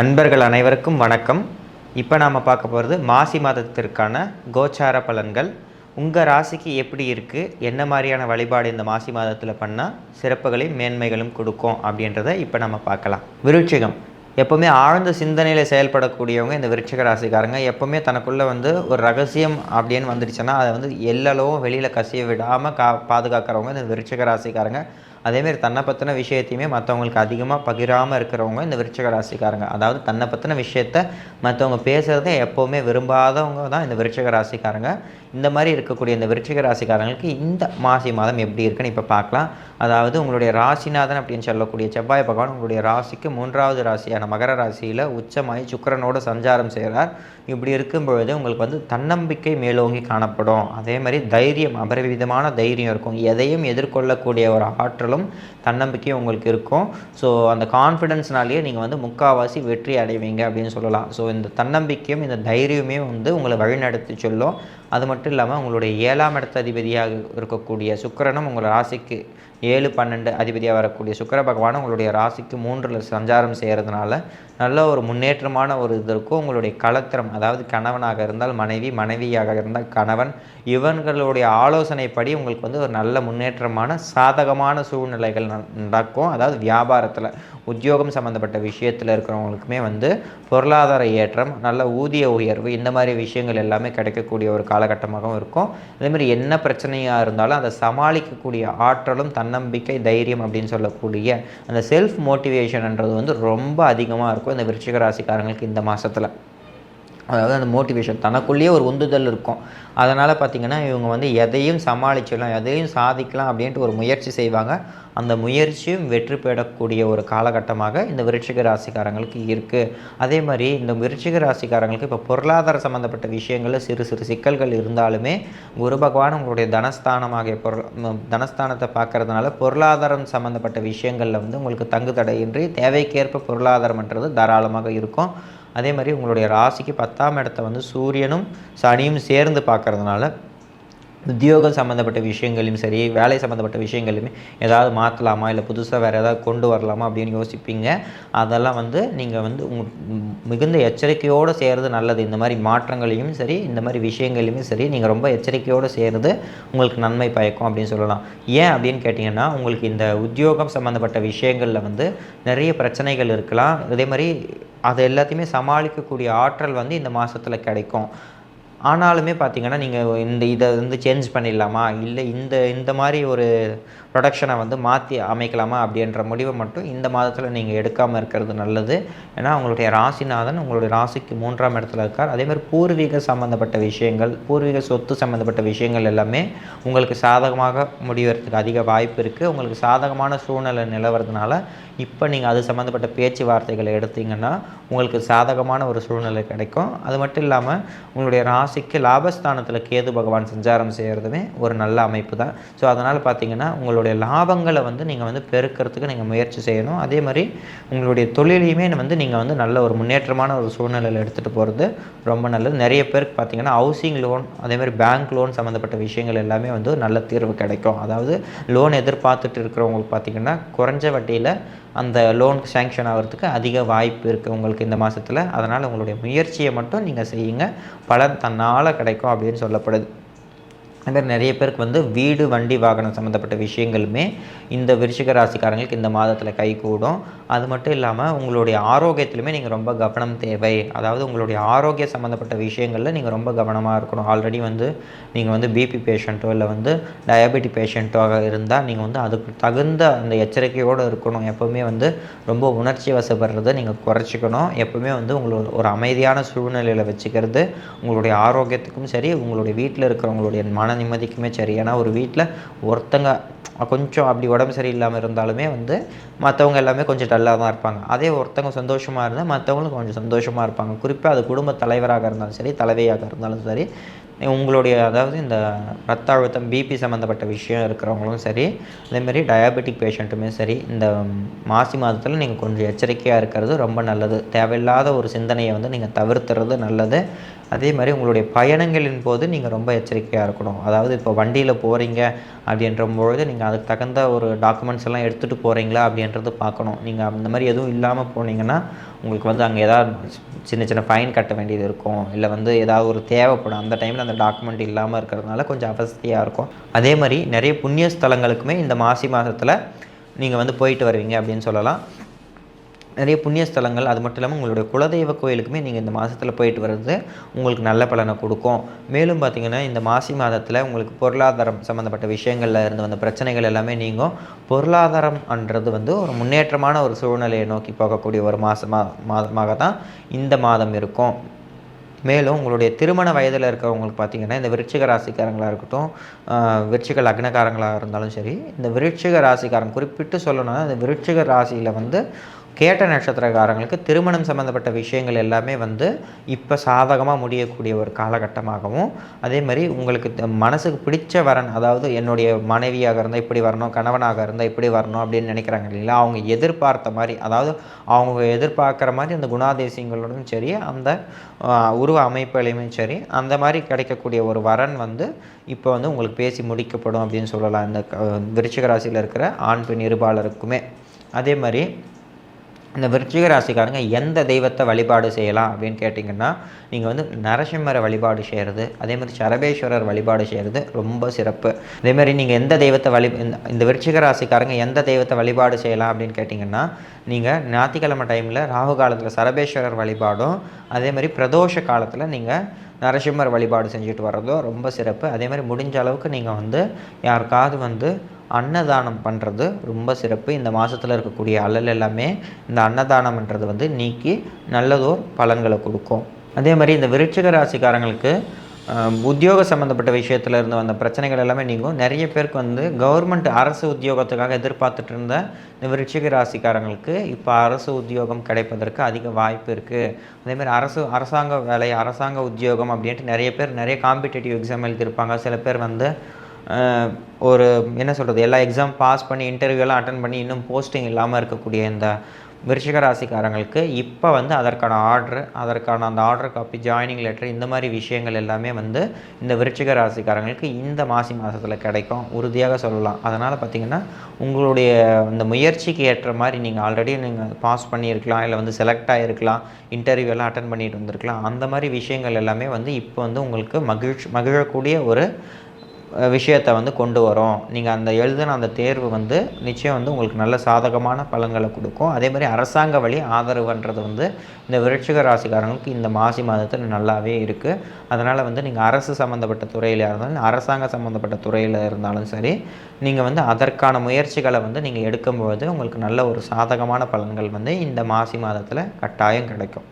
அன்பர்கள் அனைவருக்கும் வணக்கம். இப்போ நாம் பார்க்க போகிறது மாசி மாதத்திற்கான கோச்சார பலன்கள். உங்கள் ராசிக்கு எப்படி இருக்குது என்ன மாதிரியான வழிபாடு இந்த மாசி மாதத்தில் பண்ணால் சிறப்புகளையும் மேன்மைகளும் கொடுக்கும் அப்படின்றத இப்போ நம்ம பார்க்கலாம். விருட்சிகம் எப்போவுமே ஆழ்ந்த சிந்தனையில் செயல்படக்கூடியவங்க இந்த விருட்சிக ராசிக்காரங்க. எப்போவுமே தனக்குள்ளே வந்து ஒரு ரகசியம் அப்படின்னு வந்துடுச்சுன்னா அதை வந்து எல்லளவும் வெளியில் கசிய விடாமல் கா பாதுகாக்கிறவங்க இந்த விருட்சிக ராசிக்காரங்க. அதேமாரி தன்னை பற்றின விஷயத்தையுமே மற்றவங்களுக்கு அதிகமாக பகிராமல் இருக்கிறவங்க இந்த விருட்சக ராசிக்காரங்க. அதாவது தன்னை பற்றின விஷயத்த மற்றவங்க பேசுகிறத எப்போவுமே விரும்பாதவங்க தான் இந்த விருட்சக ராசிக்காரங்க. இந்த மாதிரி இருக்கக்கூடிய இந்த விருட்சக ராசிக்காரங்களுக்கு இந்த மாசி மாதம் எப்படி இருக்குன்னு இப்போ பார்க்கலாம். அதாவது உங்களுடைய ராசிநாதன் அப்படின்னு சொல்லக்கூடிய செவ்வாய் பகவான் உங்களுடைய ராசிக்கு மூன்றாவது ராசியான மகர ராசியில் உச்சமாய் சுக்கிரனோட சஞ்சாரம் செய்கிறார் இப்படி இருக்கும் பொழுது உங்களுக்கு வந்து தன்னம்பிக்கை மேலோங்கி காணப்படும். அதே மாதிரி தைரியம் அபரிவிதமான தைரியம் இருக்கும். எதையும் எதிர்கொள்ளக்கூடிய ஒரு ஆற்றலும் தன்னம்பிக்கையும் உங்களுக்கு இருக்கும். ஸோ அந்த கான்ஃபிடென்ஸ்னாலேயே நீங்கள் வந்து முக்கால்வாசி வெற்றி அடைவீங்க அப்படின்னு சொல்லலாம். ஸோ இந்த தன்னம்பிக்கையும் இந்த தைரியமே வந்து உங்களை வழிநடத்தி சொல்லும். அது மட்டும் இல்லாமல் உங்களுடைய ஏழாம் இடத்த அதிபதியாக இருக்கக்கூடிய சுக்கிரனும் உங்கள் ராசிக்கு ஏழு பன்னெண்டு அதிபதியாக வரக்கூடிய சுக்கிர பகவான் உங்களுடைய ராசிக்கு மூன்றில் சஞ்சாரம் செய்கிறதுனால நல்ல ஒரு முன்னேற்றமான ஒரு இது இருக்கும். உங்களுடைய கலத்திரம் அதாவது கணவனாக இருந்தால் மனைவி மனைவியாக இருந்தால் கணவன் இவங்களுடைய ஆலோசனைப்படி உங்களுக்கு வந்து ஒரு நல்ல முன்னேற்றமான சாதகமான சூழ்நிலைகள் ந- நடக்கும். அதாவது வியாபாரத்தில் உத்தியோகம் சம்மந்தப்பட்ட விஷயத்தில் இருக்கிறவங்களுக்குமே வந்து பொருளாதார ஏற்றம் நல்ல ஊதிய உயர்வு இந்த மாதிரி விஷயங்கள் எல்லாமே கிடைக்கக்கூடிய ஒரு காலகட்டமாகவும் இருக்கும். அதேமாதிரி என்ன பிரச்சனையாக இருந்தாலும் அதை சமாளிக்கக்கூடிய ஆற்றலும் தன்னம்பிக்கை தைரியம் அப்படின்னு சொல்லக்கூடிய அந்த செல்ஃப் மோட்டிவேஷன்ன்றது வந்து ரொம்ப அதிகமாக இருக்கும் இந்த விருச்சிக ராசிக்காரங்களுக்கு இந்த மாதத்தில் அதாவது அந்த மோட்டிவேஷன் தனக்குள்ளேயே ஒரு உந்துதல் இருக்கும். அதனால் பார்த்திங்கன்னா இவங்க வந்து எதையும் சமாளிச்சிடலாம் எதையும் சாதிக்கலாம் அப்படின்ட்டு ஒரு முயற்சி செய்வாங்க. அந்த முயற்சியும் வெற்றி பெறக்கூடிய ஒரு காலகட்டமாக இந்த விருட்சிக ராசிக்காரங்களுக்கு இருக்குது அதே மாதிரி இந்த விருட்சிக ராசிக்காரங்களுக்கு இப்போ பொருளாதார சம்மந்தப்பட்ட விஷயங்களில் சிறு சிறு சிக்கல்கள் இருந்தாலுமே குரு பகவான் உங்களுடைய தனஸ்தானமாகிய பொருள் தனஸ்தானத்தை பார்க்கறதுனால பொருளாதாரம் சம்மந்தப்பட்ட விஷயங்களில் வந்து உங்களுக்கு தங்கு தடையின்றி தேவைக்கேற்ப பொருளாதாரம்ன்றது தாராளமாக இருக்கும். அதே மாதிரி உங்களுடைய ராசிக்கு பத்தாம் இடத்த வந்து சூரியனும் சனியும் சேர்ந்து பார்க்கறதுனால உத்தியோகம் சம்மந்தப்பட்ட விஷயங்களையும் சரி வேலை சம்மந்தப்பட்ட விஷயங்களையுமே ஏதாவது மாற்றலாமா இல்லை புதுசாக வேறு ஏதாவது கொண்டு வரலாமா? அப்படின்னு யோசிப்பீங்க. அதெல்லாம் வந்து நீங்கள் வந்து உங்க மிகுந்த எச்சரிக்கையோடு செய்கிறது நல்லது. இந்த மாதிரி மாற்றங்களையும் சரி இந்த மாதிரி விஷயங்களையுமே சரி நீங்கள் ரொம்ப எச்சரிக்கையோடு செய்கிறது உங்களுக்கு நன்மை பயக்கும் அப்படின்னு சொல்லலாம். ஏன் அப்படின்னு கேட்டிங்கன்னா உங்களுக்கு இந்த உத்தியோகம் சம்மந்தப்பட்ட விஷயங்களில் வந்து நிறைய பிரச்சனைகள் இருக்கலாம். அதே மாதிரி அது எல்லாத்தையுமே சமாளிக்கக்கூடிய ஆற்றல் வந்து இந்த மாதத்தில் கிடைக்கும். ஆனாலுமே பார்த்தீங்கன்னா நீங்கள் இந்த இதை வந்து சேஞ்ச் பண்ணிடலாமா? இல்லை இந்த இந்த மாதிரி ஒரு ப்ரொடக்ஷனை வந்து மாற்றி அமைக்கலாமா? அப்படின்ற முடிவை மட்டும் இந்த மாதத்தில் நீங்கள் எடுக்காமல் இருக்கிறது நல்லது. ஏன்னா உங்களுடைய ராசிநாதன் உங்களுடைய ராசிக்கு மூன்றாம் இடத்துல இருக்கார். அதேமாதிரி பூர்வீக சம்மந்தப்பட்ட விஷயங்கள் பூர்வீக சொத்து சம்மந்தப்பட்ட விஷயங்கள் எல்லாமே உங்களுக்கு சாதகமாக முடிவதுக்கு அதிக வாய்ப்பு இருக்குது உங்களுக்கு சாதகமான சூழ்நிலை நிலவறதுனால இப்போ நீங்கள் அது சம்மந்தப்பட்ட பேச்சுவார்த்தைகளை எடுத்தீங்கன்னா உங்களுக்கு சாதகமான ஒரு சூழ்நிலை கிடைக்கும். அது மட்டும் இல்லாமல் உங்களுடைய ராசிக்கு லாபஸ்தானத்தில் கேது பகவான் சஞ்சாரம் செய்கிறதுமே ஒரு நல்ல அமைப்பு தான். ஸோ அதனால் பார்த்தீங்கன்னா உங்களுடைய லாபங்களை வந்து நீங்கள் வந்து பெருக்கிறதுக்கு நீங்கள் முயற்சி செய்யணும். அதே மாதிரி உங்களுடைய தொழிலையுமே வந்து நீங்கள் வந்து நல்ல ஒரு முன்னேற்றமான ஒரு சூழ்நிலையில் எடுத்துகிட்டு போகிறது ரொம்ப நல்லது. நிறைய பேருக்கு பார்த்தீங்கன்னா ஹவுசிங் லோன் அதே மாதிரி பேங்க் லோன் சம்மந்தப்பட்ட விஷயங்கள் எல்லாமே வந்து நல்ல தீர்வு கிடைக்கும். அதாவது லோன் எதிர்பார்த்துட்டு இருக்கிறவங்களுக்கு பார்த்தீங்கன்னா குறைஞ்ச வட்டியில் அந்த லோன் சேங்ஷன் ஆகிறதுக்கு அதிக வாய்ப்பு இருக்குது உங்களுக்கு இந்த மாதத்தில் அதனால் உங்களுடைய முயற்சியை மட்டும் நீங்கள் செய்யுங்க. பலன் தன்னால் கிடைக்கும் அப்படின்னு சொல்லப்படுது. அதே நிறைய பேருக்கு வந்து வீடு வண்டி வாகனம் சம்மந்தப்பட்ட விஷயங்களுமே இந்த விருச்சிக ராசிக்காரங்களுக்கு இந்த மாதத்தில் கைகூடும். அது மட்டும் இல்லாமல் உங்களுடைய ஆரோக்கியத்திலுமே நீங்கள் ரொம்ப கவனம் தேவை. அதாவது உங்களுடைய ஆரோக்கிய சம்மந்தப்பட்ட விஷயங்களில் நீங்கள் ரொம்ப கவனமாக இருக்கணும். ஆல்ரெடி வந்து நீங்கள் வந்து பிபி பேஷண்ட்டோ இல்லை வந்து டயபெட்டிக் பேஷண்ட்டோ இருந்தால் நீங்கள் வந்து அதுக்கு தகுந்த அந்த எச்சரிக்கையோடு இருக்கணும். எப்போவுமே வந்து ரொம்ப உணர்ச்சி வசப்படுறதை நீங்கள் குறைச்சிக்கணும். எப்போவுமே வந்து உங்களோட ஒரு அமைதியான சூழ்நிலையில் வச்சுக்கிறது உங்களுடைய ஆரோக்கியத்துக்கும் சரி உங்களுடைய வீட்டில் இருக்கிறவங்களுடைய மன நிம்மதிக்குமே சரி. ஏன்னா ஒரு வீட்டில் ஒருத்தங்க கொஞ்சம் அப்படி உடம்பு சரியில்லாமல் இருந்தாலுமே வந்து மற்றவங்க எல்லாமே கொஞ்சம் டல்லாக தான் இருப்பாங்க. அதே ஒருத்தவங்க சந்தோஷமாக இருந்தால் மற்றவங்களும் கொஞ்சம் சந்தோஷமாக இருப்பாங்க. குறிப்பாக அது குடும்ப தலைவராக இருந்தாலும் சரி தலைவியாக இருந்தாலும் சரி உங்களுடைய அதாவது இந்த ரத்த அழுத்தம் பிபி சம்மந்தப்பட்ட விஷயம் இருக்கிறவங்களும் சரி அதேமாரி டயாபெட்டிக் பேஷண்ட்டுமே சரி இந்த மாசி மாதத்தில் நீங்கள் கொஞ்சம் எச்சரிக்கையாக இருக்கிறது ரொம்ப நல்லது. தேவையில்லாத ஒரு சிந்தனையை வந்து நீங்கள் தவிர்த்துறது நல்லது. அதே மாதிரி உங்களுடைய பயணங்களின் போது நீங்கள் ரொம்ப எச்சரிக்கையாக இருக்கணும். அதாவது இப்போ வண்டியில் போகிறீங்க அப்படின்ற பொழுது நீங்கள் அதுக்கு தகுந்த ஒரு டாக்குமெண்ட்ஸ் எல்லாம் எடுத்துகிட்டு போகிறீங்களா அப்படின்றது பார்க்கணும். நீங்கள் அந்த மாதிரி எதுவும் இல்லாமல் போனீங்கன்னா உங்களுக்கு வந்து அங்கே ஏதாவது சின்ன சின்ன ஃபைன் கட்ட வேண்டியது இருக்கும். இல்லை வந்து ஏதாவது ஒரு தேவைப்படும். அந்த டைமில் அந்த டாக்குமெண்ட் இல்லாமல் இருக்கிறதுனால கொஞ்சம் அவஸ்தையாக இருக்கும். அதே மாதிரி நிறைய புண்ணிய ஸ்தலங்களுக்குமே இந்த மாசி மாதத்தில் நீங்கள் வந்து போயிட்டு வருவீங்க அப்படின்னு சொல்லலாம். நிறைய புண்ணிய ஸ்தலங்கள் அது மட்டும் இல்லாமல் உங்களுடைய குலதெய்வ கோயிலுக்குமே நீங்கள் இந்த மாதத்தில் போயிட்டு வர்றது உங்களுக்கு நல்ல பலனை கொடுக்கும். மேலும் பார்த்திங்கன்னா இந்த மாசி மாதத்தில் உங்களுக்கு பொருளாதாரம் சம்மந்தப்பட்ட விஷயங்களில் இருந்து வந்த பிரச்சனைகள் எல்லாமே நீங்கும். பொருளாதாரம்ன்றது வந்து ஒரு முன்னேற்றமான ஒரு சூழ்நிலையை நோக்கி போகக்கூடிய ஒரு மாதமாக மாதமாக தான் இந்த மாதம் இருக்கும். மேலும் உங்களுடைய திருமண வயதில் இருக்கிறவங்களுக்கு பார்த்தீங்கன்னா இந்த விருட்சிக ராசிக்காரங்களாக இருக்கட்டும் விருட்சிக லக்னக்காரங்களாக இருந்தாலும் சரி இந்த விருட்சிக ராசிக்காரன் குறிப்பிட்டு சொல்லணும்னா இந்த விருட்சிக ராசியில் வந்து கேட்ட நட்சத்திரக்காரங்களுக்கு திருமணம் சம்மந்தப்பட்ட விஷயங்கள் எல்லாமே வந்து இப்போ சாதகமாக முடியக்கூடிய ஒரு காலகட்டமாகவும் அதே மாதிரி உங்களுக்கு மனசுக்கு பிடிச்ச வரன் அதாவது என்னுடைய மனைவியாக இருந்தால் இப்படி வரணும் கணவனாக இருந்தால் இப்படி வரணும் அப்படின்னு நினைக்கிறாங்க இல்லைங்களா? அவங்க எதிர்பார்த்த மாதிரி அதாவது அவங்க எதிர்பார்க்குற மாதிரி அந்த குணாதேசியங்களோடும் சரி அந்த உருவ அமைப்புகளையுமே சரி அந்த மாதிரி கிடைக்கக்கூடிய ஒரு வரன் வந்து இப்போ வந்து உங்களுக்கு பேசி முடிக்கப்படும் அப்படின்னு சொல்லலாம். இந்த விருச்சிக ராசியில் இருக்கிற ஆண் பெண் இருபாலருக்குமே. அதே மாதிரி இந்த விருச்சிக ராசிக்காரங்க எந்த தெய்வத்தை வழிபாடு செய்யலாம் அப்படின்னு கேட்டிங்கன்னா நீங்கள் வந்து நரசிம்மரை வழிபாடு செய்கிறது அதே மாதிரி சரபேஸ்வரர் வழிபாடு செய்கிறது ரொம்ப சிறப்பு. அதேமாதிரி நீங்கள் எந்த தெய்வத்தை வழி இந்த விருச்சிக ராசிக்காரங்க எந்த தெய்வத்தை வழிபாடு செய்யலாம் அப்படின்னு கேட்டிங்கன்னா நீங்கள் ஞாயிற்றுக்கிழமை டைமில் ராகு காலத்தில் சரபேஸ்வரர் வழிபாடும் அதே மாதிரி பிரதோஷ காலத்தில் நீங்கள் நரசிம்மர் வழிபாடு செஞ்சுட்டு வர்றதோ ரொம்ப சிறப்பு. அதே மாதிரி முடிஞ்ச அளவுக்கு நீங்கள் வந்து யாருக்காவது வந்து அன்னதானம் பண்ணுறது ரொம்ப சிறப்பு. இந்த மாதத்தில் இருக்கக்கூடிய அலல் எல்லாமே இந்த அன்னதானம்ன்றது வந்து நீக்கி நல்லதோர் பலன்களை கொடுக்கும். அதே மாதிரி இந்த விருட்சிக ராசிக்காரங்களுக்கு உத்தியோக சம்மந்தப்பட்ட விஷயத்தில் இருந்து வந்த பிரச்சனைகள் எல்லாமே நீங்கும். நிறைய பேருக்கு வந்து கவர்மெண்ட் அரசு உத்தியோகத்துக்காக எதிர்பார்த்துட்டு இருந்த இந்த விருட்சிக ராசிக்காரங்களுக்கு இப்போ அரசு உத்தியோகம் கிடைப்பதற்கு அதிக வாய்ப்பு இருக்குது அதேமாதிரி அரசு அரசாங்க வேலை அரசாங்க உத்தியோகம் அப்படின்ட்டு நிறைய பேர் நிறைய காம்படிட்டிவ் எக்ஸாம் எழுதியிருப்பாங்க. சில பேர் வந்து ஒரு என்ன சொல்கிறது எல்லா எக்ஸாம் பாஸ் பண்ணி இன்டர்வியூலாம் அட்டன் பண்ணி இன்னும் போஸ்டிங் இல்லாமல் இருக்கக்கூடிய இந்த விருஷிக ராசிக்காரங்களுக்கு இப்போ வந்து அதற்கான ஆர்டர் அதற்கான அந்த ஆர்டர் காப்பி ஜாயினிங் லெட்டர் இந்த மாதிரி விஷயங்கள் எல்லாமே வந்து இந்த விருச்சிக ராசிக்காரங்களுக்கு இந்த மாசி மாதத்தில் கிடைக்கும். உறுதியாக சொல்லலாம். அதனால் பார்த்திங்கன்னா உங்களுடைய இந்த முயற்சிக்கு ஏற்ற மாதிரி நீங்கள் ஆல்ரெடி நீங்கள் பாஸ் பண்ணியிருக்கலாம் இல்லை வந்து செலக்ட் ஆகிருக்கலாம் இன்டர்வியூ எல்லாம் அட்டன் பண்ணிட்டு வந்திருக்கலாம் அந்த மாதிரி விஷயங்கள் எல்லாமே வந்து இப்போ வந்து உங்களுக்கு மகிழ்ச்சி மகிழக்கூடிய ஒரு விஷயத்தை வந்து கொண்டு வரும். நீங்கள் அந்த எழுதின அந்த தேர்வு வந்து நிச்சயம் வந்து உங்களுக்கு நல்ல சாதகமான பலன்களை கொடுக்கும். அதே மாதிரி அரசாங்க வழி ஆதரவுன்றது வந்து இந்த விருட்சிக ராசிக்காரங்களுக்கு இந்த மாசி மாதத்தில் நல்லாவே இருக்குது அதனால் வந்து நீங்கள் அரசு சம்மந்தப்பட்ட துறையில் இருந்தாலும் அரசாங்க சம்மந்தப்பட்ட துறையில் இருந்தாலும் சரி நீங்கள் வந்து அதற்கான முயற்சிகளை வந்து நீங்கள் எடுக்கும்போது உங்களுக்கு நல்ல ஒரு சாதகமான பலன்கள் வந்து இந்த மாசி மாதத்தில் கட்டாயம் கிடைக்கும்.